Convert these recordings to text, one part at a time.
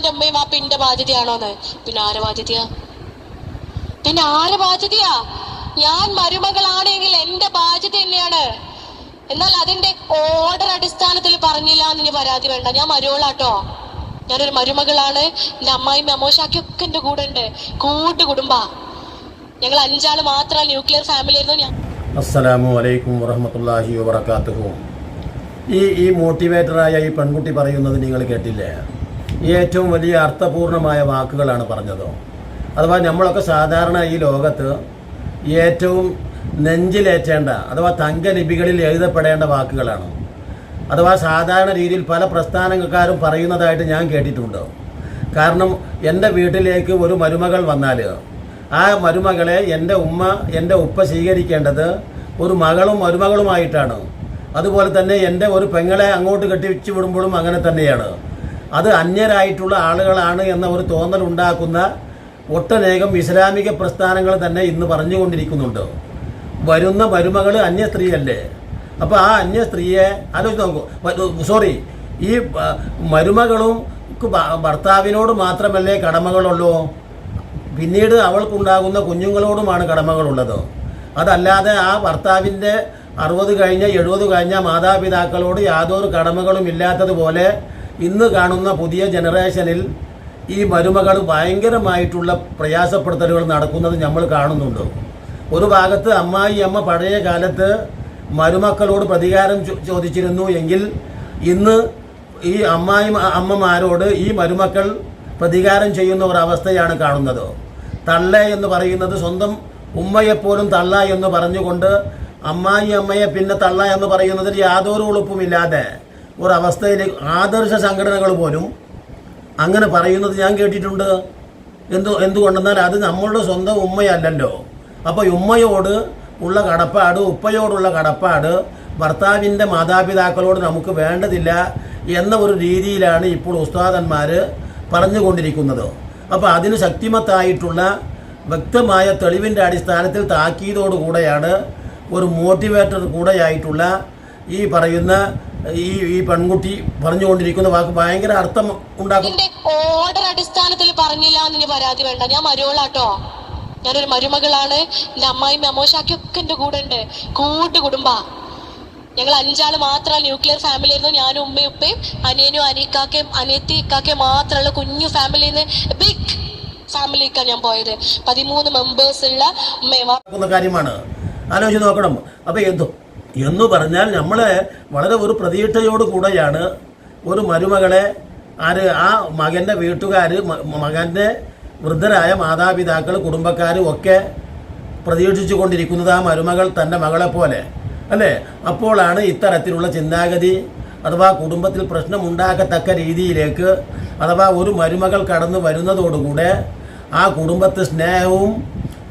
എന്റെ അമ്മയും വാപ്പ എന്റെ ബാധ്യതയാണോന്ന്? പിന്നെ ആരെ ബാധ്യതയാ? പിന്നെ ആരെ ബാധ്യതയാ? ഞാൻ മരുമകളാണെങ്കിൽ എന്റെ ബാധ്യത തന്നെയാണ്. എന്നാൽ അതിന്റെ ഓർഡർ അടിസ്ഥാനത്തിൽ പറഞ്ഞില്ല എന്ന് പരാതി വേണ്ട. ഞാൻ മരുവളാട്ടോ ഞാനൊരു മരുമകളാണ്. എന്റെ അമ്മായും മെമോഷാക്കി ഒക്കെ എന്റെ കൂടെ ഉണ്ട്. കൂട്ടു കുടുംബ. ഞങ്ങൾ അഞ്ചാൾ മാത്രം ന്യൂക്ലിയർ ഫാമിലി ആയിരുന്നു. ഞാൻ അസ്സലാമു അലൈക്കും വറഹമത്തല്ലാഹി വബർക്കാത്തുഹു ഈ ഈ മോട്ടിവേറ്ററായ ഈ പെൺകുട്ടി പറയുന്നത് നിങ്ങൾ കേട്ടില്ലേ? ഏറ്റവും വലിയ അർത്ഥപൂർണമായ വാക്കുകളാണ് പറഞ്ഞത്. അഥവാ നമ്മളൊക്കെ സാധാരണ ഈ ലോകത്ത് ഏറ്റവും നെഞ്ചിലേറ്റേണ്ട അഥവാ തങ്കലിപികളിൽ എഴുതപ്പെടേണ്ട വാക്കുകളാണ്. അഥവാ സാധാരണ രീതിയിൽ പല പ്രസ്ഥാനക്കാരും പറയുന്നതായിട്ട് ഞാൻ കേട്ടിട്ടുണ്ട്. കാരണം എന്റെ വീട്ടിലേക്ക് ഒരു മരുമകൾ വന്നാൽ ആ മരുമകളെ എന്റെ ഉമ്മ എന്റെ ഉപ്പ സ്വീകരിക്കേണ്ടത് ഒരു മകളും മരുമകളുമായിട്ടാണ്. അതുപോലെ തന്നെ എന്റെ ഒരു പെങ്ങളെ അങ്ങോട്ട് കെട്ടിച്ചു വിടുമ്പോഴും അങ്ങനെ തന്നെയാണ്. അത് അന്യരായിട്ടുള്ള ആളുകളാണ് എന്ന ഒരു തോന്നൽ ഉണ്ടാക്കുന്ന ഒട്ടനേകം ഇസ്ലാമിക പ്രസ്ഥാനങ്ങൾ തന്നെ ഇന്ന് പറഞ്ഞുകൊണ്ടിരിക്കുന്നുണ്ട്. വരുന്ന മരുമകൾ അന്യ സ്ത്രീയല്ലേ അപ്പോൾ ആ അന്യ സ്ത്രീയെ ആലോചിച്ച് നോക്കൂ സോറി ഈ മരുമകളും ഭർത്താവിനോട് മാത്രമല്ലേ കടമകളുള്ളൂ? പിന്നീട് അവൾക്കുണ്ടാകുന്ന കുഞ്ഞുങ്ങളോടുമാണ് കടമകളുള്ളത്. അതല്ലാതെ ആ ഭർത്താവിന്റെ അറുപത് കഴിഞ്ഞ എഴുപത് കഴിഞ്ഞ മാതാപിതാക്കളോട് യാതൊരു കടമകളും ഇല്ലാത്തതുപോലെ ഇന്ന് കാണുന്ന പുതിയ ജനറേഷനിൽ ഈ മരുമകൾ ഭയങ്കരമായിട്ടുള്ള പ്രയാസപ്പെടുത്തലുകൾ നടക്കുന്നത് നമ്മൾ കാണുന്നുണ്ട്. ഒരു ഭാഗത്ത് അമ്മായി അമ്മ പഴയ കാലത്ത് മരുമക്കളോട് പ്രതികാരം ചോദിച്ചിരുന്നു എങ്കിൽ ഇന്ന് ഈ അമ്മായി അമ്മമാരോട് ഈ മരുമക്കൾ പ്രതികാരം ചെയ്യുന്ന ഒരവസ്ഥയാണ് കാണുന്നത്. തള്ള എന്ന് പറയുന്നത് സ്വന്തം ഉമ്മയെപ്പോലും തള്ള എന്ന് പറഞ്ഞുകൊണ്ട് അമ്മായി അമ്മയെ പിന്നെ തള്ള എന്ന് പറയുന്നതിൽ യാതൊരു ഉളുപ്പുമില്ലാതെ ഒരവസ്ഥയിൽ ആദർശ സംഘടനകൾ പോലും അങ്ങനെ പറയുന്നത് ഞാൻ കേട്ടിട്ടുണ്ട്. എന്തു എന്തുകൊണ്ടെന്നാൽ അത് നമ്മളുടെ സ്വന്തം ഉമ്മയല്ലല്ലോ. അപ്പോൾ ഉമ്മയോട് ഉള്ള കടപ്പാട് ഉപ്പയോടുള്ള കടപ്പാട് ഭർത്താവിന്റെ മാതാപിതാക്കളോട് നമുക്ക് വേണ്ടതില്ല എന്ന ഒരു രീതിയിലാണ് ഇപ്പോൾ ഉസ്താദന്മാർ പറഞ്ഞുകൊണ്ടിരിക്കുന്നത്. അപ്പോൾ അതിന് ശക്തിമത്തായിട്ടുള്ള വ്യക്തമായ തെളിവിന്റെ അടിസ്ഥാനത്തിൽ താക്കീതോടുകൂടെയാണ് ഒരു മോട്ടിവേറ്റർ കൂടെയായിട്ടുള്ള ഈ പറയുന്ന ഈ ഈ പെൺകുട്ടി പറഞ്ഞുകൊണ്ടിരിക്കുന്ന വാക്ക് ഭയങ്കര അർത്ഥം ഉണ്ടാക്കും. ഓർഡർ അടിസ്ഥാനത്തിൽ പറഞ്ഞില്ല എന്ന് പരാതി വേണ്ട. ഞാൻ മരുവളാട്ടോ ഞാനൊരു മരുമകളാണ്. എന്റെ അമ്മായും അമോശാക്കി ഒക്കെ എന്റെ കൂടെ ഉണ്ട്. കൂട്ടു കുടുംബ. ഞങ്ങൾ അഞ്ചാൾ മാത്രം ന്യൂക്ലിയർ ഫാമിലി ആയിരുന്നു. ഞാനും ഉമ്മയും ഉപ്പയും അനിയനും അനിയക്കാക്കയും അനിയത്തി ഇക്കാക്കയും മാത്രമുള്ള കുഞ്ഞു ഫാമിലി ബിഗ് ഫാമിലിക്കാണ് ഞാൻ പോയത്. പതിമൂന്ന് മെമ്പേഴ്സ് ഉള്ള കാര്യമാണ്. ആലോചിച്ച് നോക്കണം. അപ്പൊ എന്തോ? എന്ന് പറഞ്ഞാൽ നമ്മളെ വളരെ ഒരു പ്രതീക്ഷയോട് കൂടെയാണ് ഒരു മരുമകളെ ആര് ആ മകന്റെ വീട്ടുകാർ മകന്റെ വൃദ്ധരായ മാതാപിതാക്കൾ കുടുംബക്കാരും ഒക്കെ പ്രതീക്ഷിച്ചു കൊണ്ടിരിക്കുന്നത് ആ മരുമകൾ തന്റെ മകളെ പോലെ അല്ലേ? അപ്പോഴാണ് ഇത്തരത്തിലുള്ള ചിന്താഗതി. അഥവാ കുടുംബത്തിൽ പ്രശ്നമുണ്ടാക്കത്തക്ക രീതിയിലേക്ക് അഥവാ ഒരു മരുമകൾ കടന്നു വരുന്നതോടുകൂടെ ആ കുടുംബത്തെ സ്നേഹവും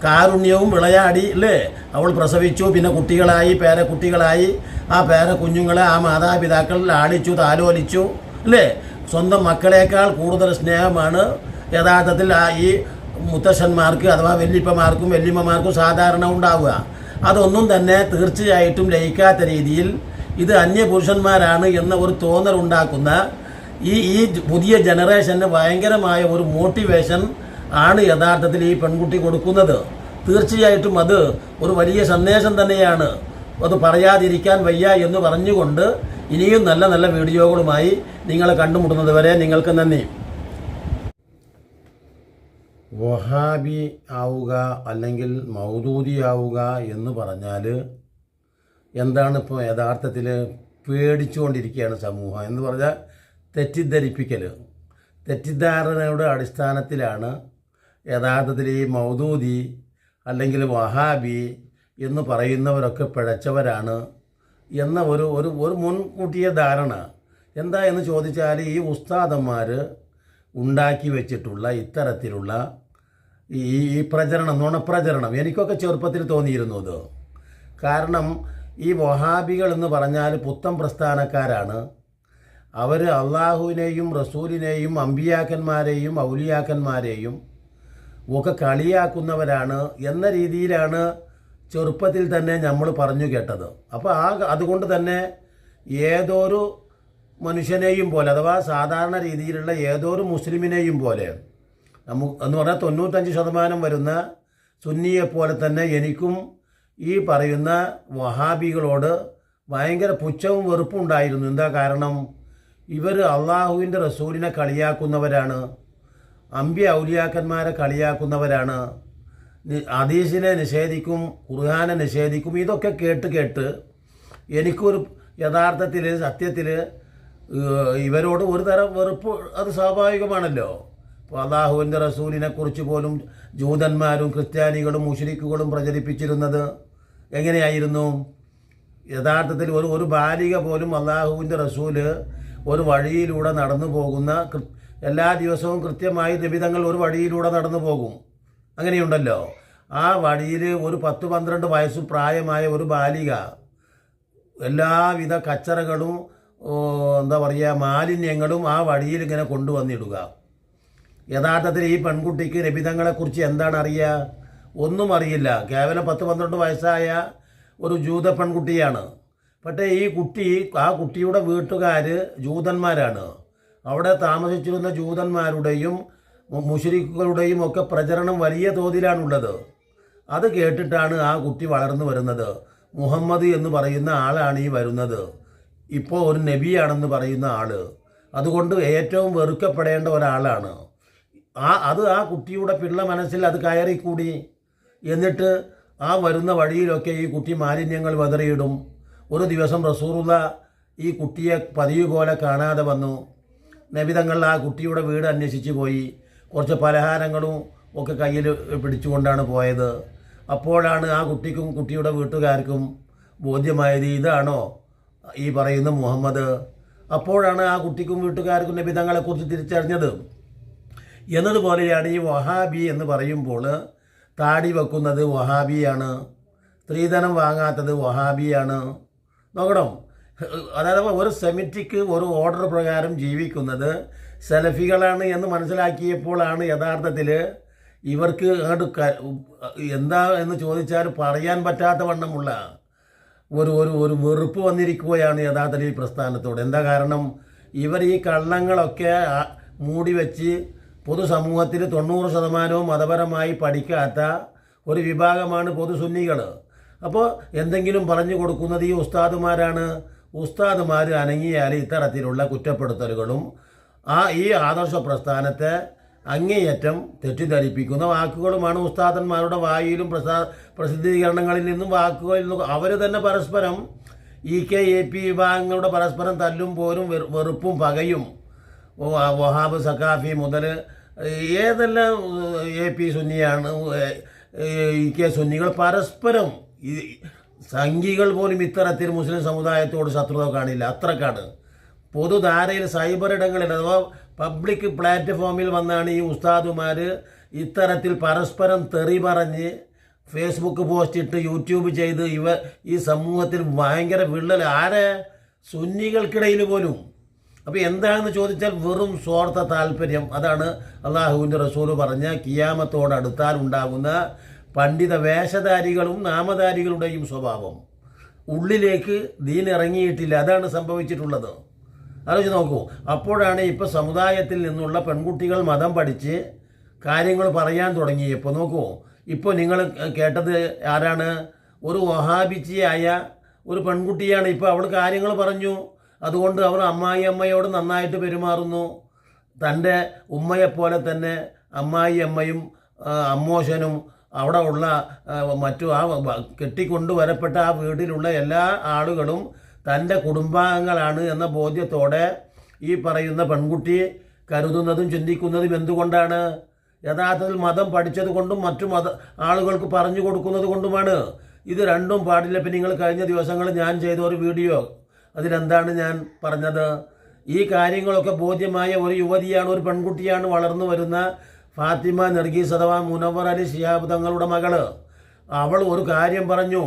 കാരുണ്യവും വിളയാടി അല്ലേ? അവൾ പ്രസവിച്ചു പിന്നെ കുട്ടികളായി പേരക്കുട്ടികളായി. ആ പേര കുഞ്ഞുങ്ങളെ ആ മാതാപിതാക്കൾ ലാളിച്ചു താലോലിച്ചു അല്ലേ? സ്വന്തം മക്കളേക്കാൾ കൂടുതൽ സ്നേഹമാണ്. യഥാർത്ഥത്തിൽ ആ ഈ മുത്തശ്ശന്മാർക്ക് അഥവാ വല്യപ്പമാർക്കും വല്യമ്മമാർക്കും സാധാരണ ഉണ്ടാവുക. അതൊന്നും തന്നെ തീർച്ചയായിട്ടും ലയിക്കാത്ത രീതിയിൽ ഇത് അന്യപുരുഷന്മാരാണ് എന്ന ഒരു തോന്നൽ ഉണ്ടാക്കുന്ന ഈ ഈ പുതിയ ജനറേഷന് ഭയങ്കരമായ ഒരു മോട്ടിവേഷൻ ആണ് യഥാർത്ഥത്തിൽ ഈ പെൺകുട്ടി കൊടുക്കുന്നത്. തീർച്ചയായിട്ടും അത് ഒരു വലിയ സന്ദേശം തന്നെയാണ്. അത് പറയാതിരിക്കാൻ വയ്യ എന്ന് പറഞ്ഞുകൊണ്ട് ഇനിയും നല്ല നല്ല വീഡിയോകളുമായി നിങ്ങളെ കണ്ടുമുട്ടുന്നത് വരെ നിങ്ങൾക്ക് നന്ദി. വഹാബി ആവുക അല്ലെങ്കിൽ മൗദൂദി ആവുക എന്ന് പറഞ്ഞാൽ എന്താണ് ഇപ്പോൾ യഥാർത്ഥത്തിൽ പേടിച്ചുകൊണ്ടിരിക്കുകയാണ് സമൂഹം എന്ന് പറഞ്ഞാൽ തെറ്റിദ്ധരിപ്പിക്കൽ തെറ്റിദ്ധാരണയുടെ അടിസ്ഥാനത്തിലാണ് യഥാർത്ഥത്തിൽ ഈ മൗദൂദി അല്ലെങ്കിൽ വഹാബി എന്ന് പറയുന്നവരൊക്കെ പിഴച്ചവരാണ് എന്ന ഒരു ഒരു ഒരു മുൻകൂട്ടിയ ധാരണ. എന്താ എന്ന് ചോദിച്ചാൽ ഈ ഉസ്താദന്മാർ ഉണ്ടാക്കി വെച്ചിട്ടുള്ള ഇത്തരത്തിലുള്ള ഈ ഈ പ്രചരണം നുണപ്രചരണം എനിക്കൊക്കെ ചെറുപ്പത്തിൽ തോന്നിയിരുന്നു അത് കാരണം ഈ വഹാബികൾ എന്ന് പറഞ്ഞാൽ പുത്തം പ്രസ്ഥാനക്കാരാണ്. അവർ അള്ളാഹുവിനെയും റസൂലിനെയും അമ്പിയാക്കന്മാരെയും ഔലിയാക്കന്മാരെയും ഒക്കെ കളിയാക്കുന്നവരാണ് എന്ന രീതിയിലാണ് ചെറുപ്പത്തിൽ തന്നെ നമ്മൾ പറഞ്ഞു കേട്ടത്. അപ്പോൾ ആ അതുകൊണ്ട് തന്നെ ഏതൊരു മനുഷ്യനെയും പോലെ അഥവാ സാധാരണ രീതിയിലുള്ള ഏതൊരു മുസ്ലിമിനെയും പോലെ നമുക്ക് എന്ന് പറഞ്ഞാൽ തൊണ്ണൂറ്റഞ്ച് ശതമാനം വരുന്ന സുന്നിയെപ്പോലെ തന്നെ എനിക്കും ഈ പറയുന്ന വഹാബികളോട് ഭയങ്കര പുച്ഛവും വെറുപ്പും ഉണ്ടായിരുന്നു. എന്താ കാരണം? ഇവർ അള്ളാഹുവിന്റെ റസൂലിനെ കളിയാക്കുന്നവരാണ്. അമ്പ്യ ഔലിയാക്കന്മാരെ കളിയാക്കുന്നവരാണ്. ഹദീസിനെ നിഷേധിക്കും ഖുർഹാനെ നിഷേധിക്കും ഇതൊക്കെ കേട്ട് കേട്ട് എനിക്കൊരു യഥാർത്ഥത്തിൽ സത്യത്തിൽ ഇവരോട് ഒരു തരം വെറുപ്പ് അത് സ്വാഭാവികമാണല്ലോ. അപ്പോൾ അള്ളാഹുവിന്റെ റസൂലിനെക്കുറിച്ച് പോലും ജൂതന്മാരും ക്രിസ്ത്യാനികളും മുഷരിക്കുകളും പ്രചരിപ്പിച്ചിരുന്നത് എങ്ങനെയായിരുന്നു? യഥാർത്ഥത്തിൽ ഒരു ഒരു ബാലിക പോലും അള്ളാഹുവിന്റെ റസൂൽ ഒരു വഴിയിലൂടെ നടന്നു പോകുന്ന എല്ലാ ദിവസവും കൃത്യമായി നിബിതങ്ങൾ ഒരു വഴിയിലൂടെ നടന്നു പോകും. അങ്ങനെയുണ്ടല്ലോ. ആ വഴിയിൽ ഒരു പത്ത് പന്ത്രണ്ട് വയസ്സ് പ്രായമായ ഒരു ബാലിക എല്ലാവിധ കച്ചറകളും എന്താ പറയുക മാലിന്യങ്ങളും ആ വഴിയിൽ ഇങ്ങനെ കൊണ്ടുവന്നിടുക. യഥാർത്ഥത്തിൽ ഈ പെൺകുട്ടിക്ക് രബിതങ്ങളെക്കുറിച്ച് എന്താണ് അറിയുക? ഒന്നും അറിയില്ല. കേവലം പത്ത് പന്ത്രണ്ട് വയസ്സായ ഒരു ജൂത പെൺകുട്ടിയാണ്. പക്ഷേ ഈ കുട്ടി ആ കുട്ടിയുടെ വീട്ടുകാർ ജൂതന്മാരാണ്. അവിടെ താമസിച്ചിരുന്ന ജൂതന്മാരുടെയും മുഷരിക്കുകളുടെയും ഒക്കെ പ്രചരണം വലിയ തോതിലാണുള്ളത്. അത് കേട്ടിട്ടാണ് ആ കുട്ടി വളർന്നു വരുന്നത്. മുഹമ്മദ് എന്ന് പറയുന്ന ആളാണ് ഈ വരുന്നത്. ഇപ്പോൾ ഒരു നബിയാണെന്ന് പറയുന്ന ആൾ അതുകൊണ്ട് ഏറ്റവും വെറുക്കപ്പെടേണ്ട ഒരാളാണ്. ആ അത് ആ കുട്ടിയുടെ പിള്ള മനസ്സിൽ അത് കയറിക്കൂടി. എന്നിട്ട് ആ വരുന്ന വഴിയിലൊക്കെ ഈ കുട്ടി മാലിന്യങ്ങൾ വെതറിയിടും. ഒരു ദിവസം റസൂറുള്ള ഈ കുട്ടിയെ പതിവ് പോലെ കാണാതെ വന്നു. നബിതങ്ങൾ ആ കുട്ടിയുടെ വീട് അന്വേഷിച്ച് പോയി. കുറച്ച് പലഹാരങ്ങളും ഒക്കെ കയ്യിൽ പിടിച്ചുകൊണ്ടാണ് പോയത്. അപ്പോഴാണ് ആ കുട്ടിക്കും കുട്ടിയുടെ വീട്ടുകാർക്കും ബോധ്യമായത് ഇതാണോ ഈ പറയുന്ന മുഹമ്മദ്? അപ്പോഴാണ് ആ കുട്ടിക്കും വീട്ടുകാർക്കും നബിതങ്ങളെക്കുറിച്ച് തിരിച്ചറിഞ്ഞത്. എന്നതുപോലെയാണ് ഈ വഹാബി എന്ന് പറയുമ്പോൾ താടി വെക്കുന്നത് വഹാബിയാണ് സ്ത്രീധനം വാങ്ങാത്തത് വഹാബിയാണ്. നോക്കണം. അതായത് ഒരു സെമിറ്റിക്ക് ഒരു ഓർഡർ പ്രകാരം ജീവിക്കുന്നത് സെലഫികളാണ് എന്ന് മനസ്സിലാക്കിയപ്പോഴാണ് യഥാർത്ഥത്തിൽ ഇവർക്ക് അങ്ങോട്ട് എന്താ എന്ന് ചോദിച്ചാൽ പറയാൻ പറ്റാത്ത വണ്ണമുള്ള ഒരു ഒരു ഒരു വെറുപ്പ് വന്നിരിക്കുകയാണ് യഥാർത്ഥത്തിൽ ഈ പ്രസ്ഥാനത്തോട്. എന്താ കാരണം? ഇവർ ഈ കള്ളങ്ങളൊക്കെ മൂടി വെച്ച് പൊതുസമൂഹത്തിൽ തൊണ്ണൂറ് ശതമാനവും മതപരമായി പഠിക്കാത്ത ഒരു വിഭാഗമാണ് പൊതുസുന്നികൾ അപ്പോൾ എന്തെങ്കിലും പറഞ്ഞു കൊടുക്കുന്നത് ഈ ഉസ്താദുമാരാണ്? ഉസ്താദുമാർ അനങ്ങിയാൽ ഇത്തരത്തിലുള്ള കുറ്റപ്പെടുത്തലുകളും ആ ഈ ആദർശ പ്രസ്ഥാനത്തെ അങ്ങേയറ്റം തെറ്റിദ്ധരിപ്പിക്കുന്ന വാക്കുകളുമാണ് ഉസ്താദന്മാരുടെ വായിലും പ്രസാ പ്രസിദ്ധീകരണങ്ങളിൽ നിന്നും വാക്കുകളിൽ നിന്നും അവർ തന്നെ പരസ്പരം ഇ കെ എ പി വിഭാഗങ്ങളുടെ പരസ്പരം തല്ലും പോരും വെറുപ്പും പകയും. വഹാബ് സഖാഫി മുതൽ ഏതെല്ലാം എ പി സുന്നിയാണ് ഇ കെ സുന്നികൾ പരസ്പരം സംഘികൾ പോലും ഇത്തരത്തിൽ മുസ്ലിം സമുദായത്തോട് ശത്രുത കാണില്ല. അത്രക്കാണ്. പൊതുധാരയിൽ സൈബർ ഇടങ്ങളിൽ അഥവാ പബ്ലിക് പ്ലാറ്റ്ഫോമിൽ വന്നാണ് ഈ ഉസ്താദുമാർ ഇത്തരത്തിൽ പരസ്പരം തെറി പറഞ്ഞ് ഫേസ്ബുക്ക് പോസ്റ്റ് ഇട്ട് യൂട്യൂബ് ചെയ്ത് ഇവ ഈ സമൂഹത്തിൽ ഭയങ്കര വിള്ളൽ ആരെ? സുന്നികൾക്കിടയിൽ പോലും. അപ്പോൾ എന്താണെന്ന് ചോദിച്ചാൽ വെറും സ്വാർത്ഥ താല്പര്യം. അതാണ് അള്ളാഹുവിന്റെ റസൂൽ പറഞ്ഞ കിയാമത്തോടടുത്താൽ ഉണ്ടാകുന്ന പണ്ഡിത വേഷധാരികളും നാമധാരികളുടെയും സ്വഭാവം. ഉള്ളിലേക്ക് ദീൻ ഇറങ്ങിയിട്ടില്ല. അതാണ് സംഭവിച്ചിട്ടുള്ളത്. ആലോചിച്ച് നോക്കൂ. അപ്പോഴാണ് ഇപ്പോൾ സമുദായത്തിൽ നിന്നുള്ള പെൺകുട്ടികൾ മതം പഠിച്ച് കാര്യങ്ങൾ പറയാൻ തുടങ്ങിയപ്പോൾ നോക്കൂ. ഇപ്പോൾ നിങ്ങൾ കേട്ടത് ആരാണ്? ഒരു വഹാബിച്ചിയായ ഒരു പെൺകുട്ടിയാണ്. ഇപ്പോൾ അവൾ കാര്യങ്ങൾ പറഞ്ഞു. അതുകൊണ്ട് അവർ അമ്മായി അമ്മയോട് നന്നായിട്ട് പെരുമാറുന്നു. തന്റെ ഉമ്മയെപ്പോലെ തന്നെ അമ്മായി അമ്മയും അമ്മോശനും അവിടെ ഉള്ള മറ്റു ആ കെട്ടിക്കൊണ്ടുവരപ്പെട്ട കെട്ടിക്കൊണ്ടു വരപ്പെട്ട ആ വീട്ടിലുള്ള എല്ലാ ആളുകളും തന്റെ കുടുംബാംഗങ്ങളാണ് എന്ന ബോധ്യത്തോടെ ഈ പറയുന്ന പെൺകുട്ടി കരുതുന്നതും ചിന്തിക്കുന്നതും എന്തുകൊണ്ടാണ്? യഥാർത്ഥത്തിൽ മതം പഠിച്ചത് കൊണ്ടും മറ്റു മത ആളുകൾക്ക് പറഞ്ഞു കൊടുക്കുന്നത് കൊണ്ടുമാണ്. ഇത് രണ്ടും പാടില്ല. പിന്നെ നിങ്ങൾ കഴിഞ്ഞ ദിവസങ്ങൾ ഞാൻ ചെയ്ത ഒരു വീഡിയോ. അതിലെന്താണ് ഞാൻ പറഞ്ഞത്? ഈ കാര്യങ്ങളൊക്കെ ബോധ്യമായ ഒരു യുവതിയാണ് ഒരു പെൺകുട്ടിയാണ് വളർന്നു വരുന്ന ഫാത്തിമ നർഗീസ് അഥവാ മുനവർ അലി ശിഹാബ് തങ്ങളുടെ മകൾ. അവൾ ഒരു കാര്യം പറഞ്ഞു.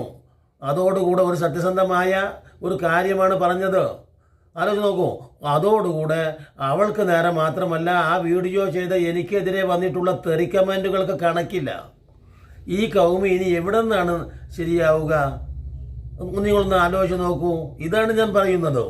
അതോടുകൂടെ ഒരു സത്യസന്ധമായ ഒരു കാര്യമാണ് പറഞ്ഞത്. ആലോചിച്ച് നോക്കൂ. അതോടുകൂടെ അവൾക്ക് നേരെ മാത്രമല്ല ആ വീഡിയോ ചെയ്ത എനിക്കെതിരെ വന്നിട്ടുള്ള തെറി കമന്റുകൾക്ക് കണക്കില്ല. ഈ കൗമി ഇനി എവിടെ നിന്നാണ് ശരിയാവുക നിങ്ങളൊന്ന് ആലോചിച്ച് നോക്കൂ. ഇതാണ് ഞാൻ പറയുന്നത്.